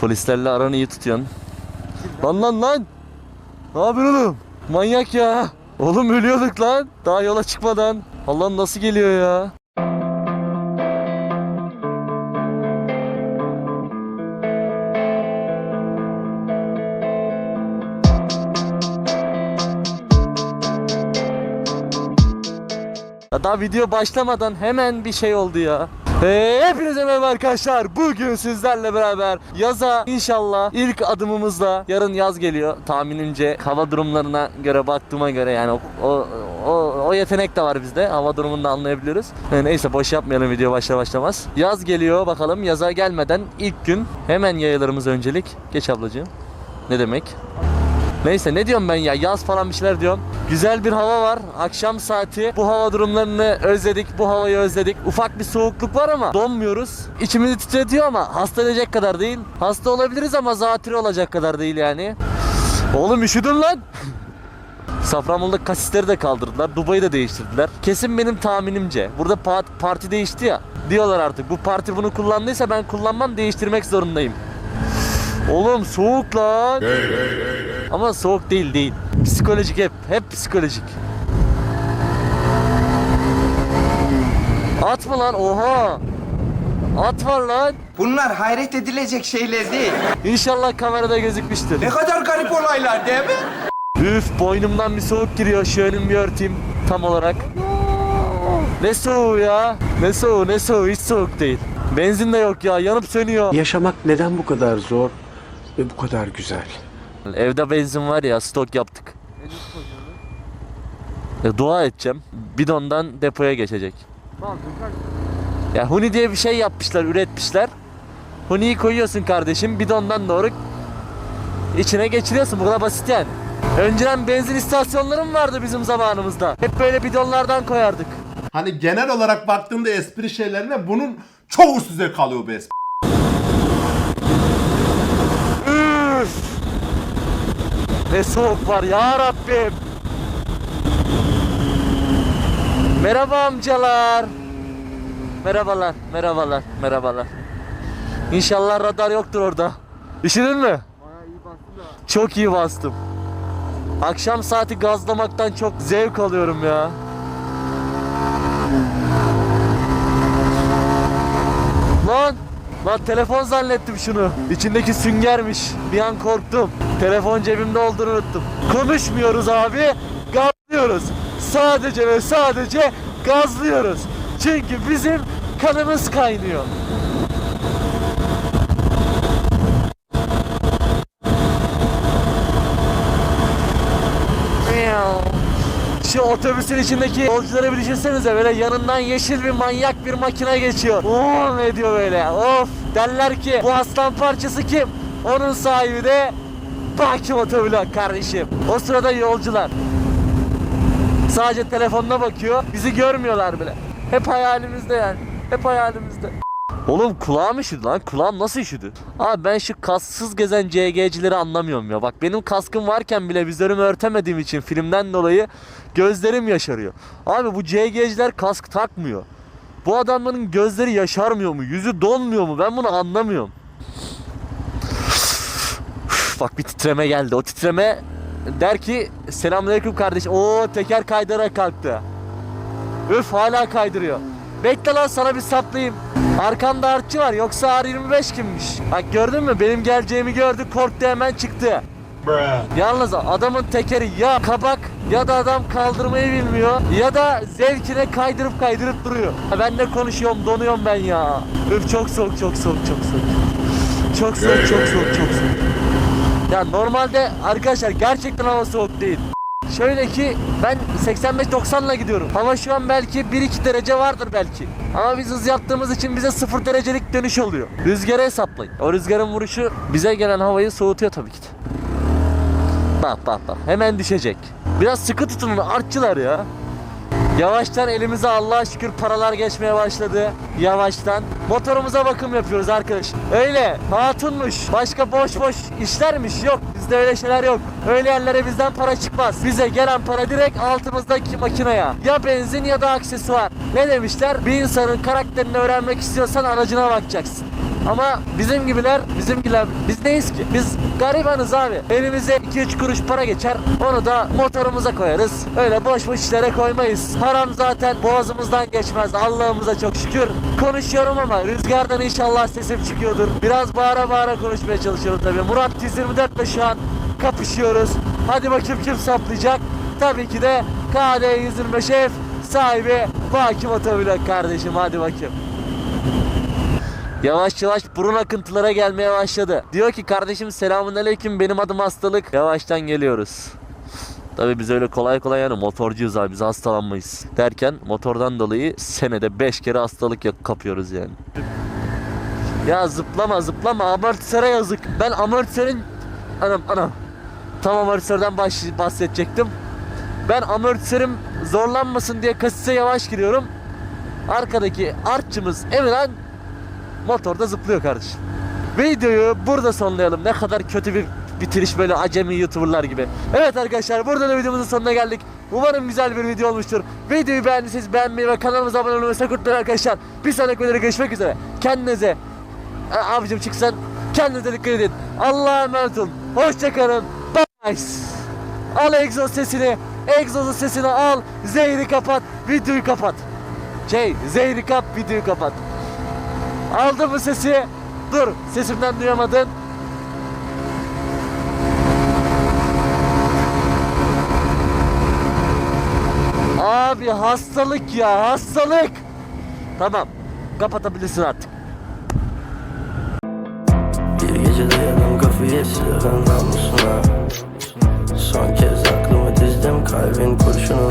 Polislerle aranı iyi tutuyorsun. Lan lan lan. Ne yapıyorsun oğlum? Manyak ya. Oğlum ölüyorduk lan. Daha yola çıkmadan. Allah'ım nasıl geliyor ya? Ya Daha video başlamadan hemen bir şey oldu ya. Hey, hepinize merhaba arkadaşlar. Bugün sizlerle beraber yaza inşallah ilk adımımızla yarın yaz geliyor tahminimce hava durumlarına göre baktığıma göre yani o, o, o, o yetenek de var bizde hava durumunu da anlayabiliyoruz. E, Neyse boş yapmayalım video başlar başlamaz. Yaz geliyor bakalım yaza gelmeden ilk gün hemen yayılarımız öncelik. Geç ablacığım. Ne demek? Neyse ne diyorum ben ya yaz falan bir şeyler diyorum. Güzel bir hava var. Akşam saati. Bu hava durumlarını özledik. Bu havayı özledik. Ufak bir soğukluk var ama donmuyoruz. İçimizi titretiyor ama hasta edecek kadar değil. Hasta olabiliriz ama zatürre olacak kadar değil yani. Oğlum üşüdün lan. Safranbolu'da kasisleri de kaldırdılar. Dubai'yi de değiştirdiler. Kesin benim tahminimce. Burada pa- parti değişti ya. Diyorlar artık bu parti bunu kullandıysa ben kullanmam değiştirmek zorundayım. Oğlum soğuk lan. Ama soğuk değil değil. Psikolojik hep. Hep psikolojik. At mı lan? Oha. At var lan. Bunlar hayret edilecek şeyler değil. İnşallah kamerada gözükmüştür. Ne kadar garip olaylar değil mi? Üf boynumdan bir soğuk giriyor. Önümü bir örteyim tam olarak. Ne soğuğu ya? Ne soğuğu ne soğuğu hiç soğuk değil. Benzin de yok ya yanıp sönüyor. Yaşamak neden bu kadar zor ve bu kadar güzel? Evde benzin var ya stok yaptık. Ya dua edeceğim. Bidondan depoya geçecek. Ya Huni diye bir şey yapmışlar, üretmişler. Huni'yi koyuyorsun kardeşim, bidondan doğru içine geçiriyorsun. Bu kadar basit yani. Önceden benzin istasyonları mı vardı bizim zamanımızda? Hep böyle bidonlardan koyardık. Hani genel olarak baktığımda espri şeylerine bunun çok üst düzey kalıyor bu espri. Üf! Ne soğuk var ya Rabbim. Merhaba amcalar. Merhabalar, merhabalar, merhabalar. İnşallah radar yoktur orada. Üşüdün mü? Çok iyi bastım. Akşam saati gazlamaktan çok zevk alıyorum ya. Lan! Telefon zannettim şunu. İçindeki süngermiş. Bir an korktum. Telefon cebimde olduğunu unuttum. Konuşmuyoruz abi. Gazlıyoruz. Sadece ve sadece gazlıyoruz. Çünkü bizim kanımız kaynıyor. Şu otobüsün içindeki yolcuları bir düşünsenize böyle yanından yeşil bir manyak bir makine geçiyor. Oo ne diyor böyle of derler ki bu aslan parçası kim? Onun sahibi de Baki Otoblok kardeşim. O sırada yolcular sadece telefonuna bakıyor bizi görmüyorlar bile. Hep hayalimizde yani hep hayalimizde. Oğlum kulağım üşüdü lan. Kulağım nasıl üşüdü? Abi ben şu kassız gezen CG'cileri anlamıyorum ya. Bak benim kaskım varken bile vizörümü örtemediğim için filmden dolayı gözlerim yaşarıyor. Abi bu CG'ciler kask takmıyor. Bu adamların gözleri yaşarmıyor mu? Yüzü donmuyor mu? Ben bunu anlamıyorum. Bak bir titreme geldi. O titreme der ki selamünaleyküm kardeşim. Oo teker kaydırarak kalktı. Öf hala kaydırıyor. Bekle lan sana bir saplayayım. Arkamda artçı var yoksa R25 kimmiş? Bak gördün mü benim geleceğimi gördü korktu hemen çıktı. Yalnız adamın tekeri ya kabak ya da adam kaldırmayı bilmiyor ya da zevkine kaydırıp kaydırıp duruyor. Ben de konuşuyorum donuyorum ben ya. Öf çok soğuk çok soğuk çok soğuk. Çok soğuk çok soğuk çok soğuk. Ya normalde arkadaşlar gerçekten hava soğuk değil. Şöyle ki ben 85-90'la gidiyorum. Hava şu an belki 1-2 derece vardır belki. Ama biz hız yaptığımız için bize 0 derecelik dönüş oluyor. Rüzgarı hesaplayın. O rüzgarın vuruşu bize gelen havayı soğutuyor tabii ki de. Bak bak bak hemen düşecek. Biraz sıkı tutunun artçılar ya. Yavaştan elimize Allah'a şükür paralar geçmeye başladı. Yavaştan. Motorumuza bakım yapıyoruz arkadaş. Öyle hatunmuş. Başka boş boş işlermiş yok. Bizde öyle şeyler yok. Öyle yerlere bizden para çıkmaz. Bize gelen para direkt altımızdaki makineye. Ya benzin ya da aksesuar. Ne demişler? Bir insanın karakterini öğrenmek istiyorsan aracına bakacaksın. Ama bizim gibiler, bizim gibiler biz neyiz ki? Biz garibanız abi. Elimize 2-3 kuruş para geçer. Onu da motorumuza koyarız. Öyle boş boş işlere koymayız. Haram zaten boğazımızdan geçmez. Allah'ımıza çok şükür. Konuşuyorum ama rüzgardan inşallah sesim çıkıyordur. Biraz bağıra bağıra konuşmaya çalışıyorum tabii. Murat 124 ile şu an kapışıyoruz. Hadi bakayım kim saplayacak? Tabii ki de KD 125 F sahibi Baki Motovlog kardeşim hadi bakayım. Yavaş yavaş burun akıntılara gelmeye başladı. Diyor ki kardeşim selamünaleyküm benim adım hastalık. Yavaştan geliyoruz. Tabi biz öyle kolay kolay yani motorcuyuz abi biz hastalanmayız. Derken motordan dolayı senede 5 kere hastalık kapıyoruz yani. Ya zıplama zıplama amortisöre yazık. Ben amortisörün... Anam anam. Tam amortisörden baş, bahsedecektim. Ben amortisörüm zorlanmasın diye kasise yavaş giriyorum. Arkadaki artçımız Emirhan motorda zıplıyor kardeşim. Videoyu burada sonlayalım. Ne kadar kötü bir bitiriş böyle acemi youtuberlar gibi. Evet arkadaşlar burada da videomuzun sonuna geldik. Umarım güzel bir video olmuştur. Videoyu beğendiyseniz beğenmeyi ve kanalımıza abone olmayı sakın unutmayın arkadaşlar. Bir sonraki videoda görüşmek üzere. Kendinize abicim çıksan kendinize dikkat edin. Allah'a emanet olun. Hoşçakalın. Bye. Al egzoz sesini. Egzozun sesini al. Zehri kapat. Videoyu kapat. Şey zehri kap videoyu kapat. Aldın mı sesi? Dur sesimden duyamadın. Abi hastalık ya hastalık. Tamam kapatabilirsin artık. Bir gece dayadım kafayı silahın namusuna Son kez aklımı dizdim kalbin kurşununa